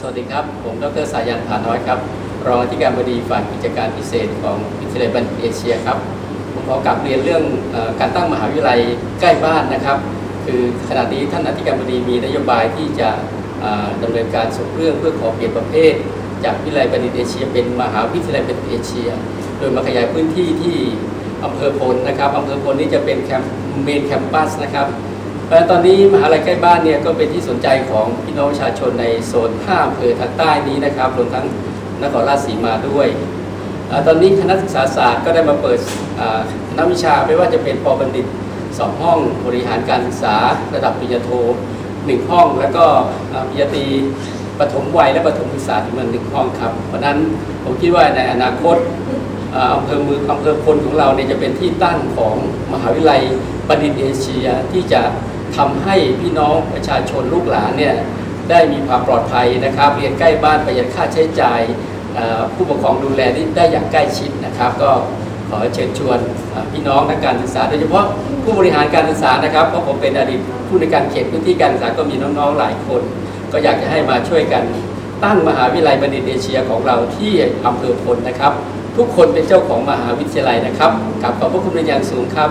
สวัสดีครับ ผมดรสายันผาน้อยครับ รองอธิการบดีฝ่ายกิจการพิเศษของวิทยาลัยบัณฑิตเอเชียครับ ผมขอกลับเรียนเรื่องอการตั้งมหาวิทยาลัยใกล้บ้านนะครับ คือขณะนี้ท่านอธิการบดีมีนโยบายที่จะเอ่อดำเนินการส่งเรื่องเพื่อขอเปลี่ยนประเภท จากวิทยาลัยบัณฑิตเอเชีย เป็นมหาวิทยาลัยบัณฑิตเอเชีย โดยมาขยายพื้นที่ที่อำเภอพลนะครับอำเภอพลนี้จะเป็นแคมป์เมนแคมปัสนะครับ เพราะตอนนี้มหาลัยใกล้บ้านเนี่ยก็เป็นที่สนใจของพี่น้องประชาชนในโซน5อำเภอทางใต้นี้นะครับรวมทั้งนครราชสีมาด้วยอตอนนี้คณะศึกษาศาสตร์ก็ได้มาเปิดอ่าคณะวิชาไม่ว่าจะเป็นปบัณฑิต2ห้องบริหารการศึกษาระดับปริญญาโท1ห้อง แล้วก็ปริญญาตรีปฐมวัยและปฐมศึกษาถึงมันหนึ่งห้องครับ เพราะนั้นผมคิดว่าในอนาคตอำเภอเมืองอำเภอพลของเราเนี่ยจะเป็นที่ตั้งของมหาวิทยาลัยบัณฑิตเอเชียที่จะ ทำให้พี่น้องประชาชนลูกหลานเนี่ยได้มีความปลอดภัยนะครับ เรียนใกล้บ้านประหยัดค่าใช้จ่ายผู้ปกครองดูแลได้อย่างใกล้ชิดนะครับ ก็ขอเชิญชวนพี่น้องนักการศึกษาโดยเฉพาะผู้บริหารการศึกษานะครับเพราะผมเป็นอดีตผู้ในการเขตพื้นที่การศึกษาก็มีน้องๆหลายคน ก็อยากจะให้มาช่วยกันตั้งมหาวิทยาลัยบัณฑิตเอเชียของเราที่อำเภอพลนะครับ ทุกคนเป็นเจ้าของมหาวิทยาลัยนะครับกับขอบพระคุณเป็นอย่างสูงครับ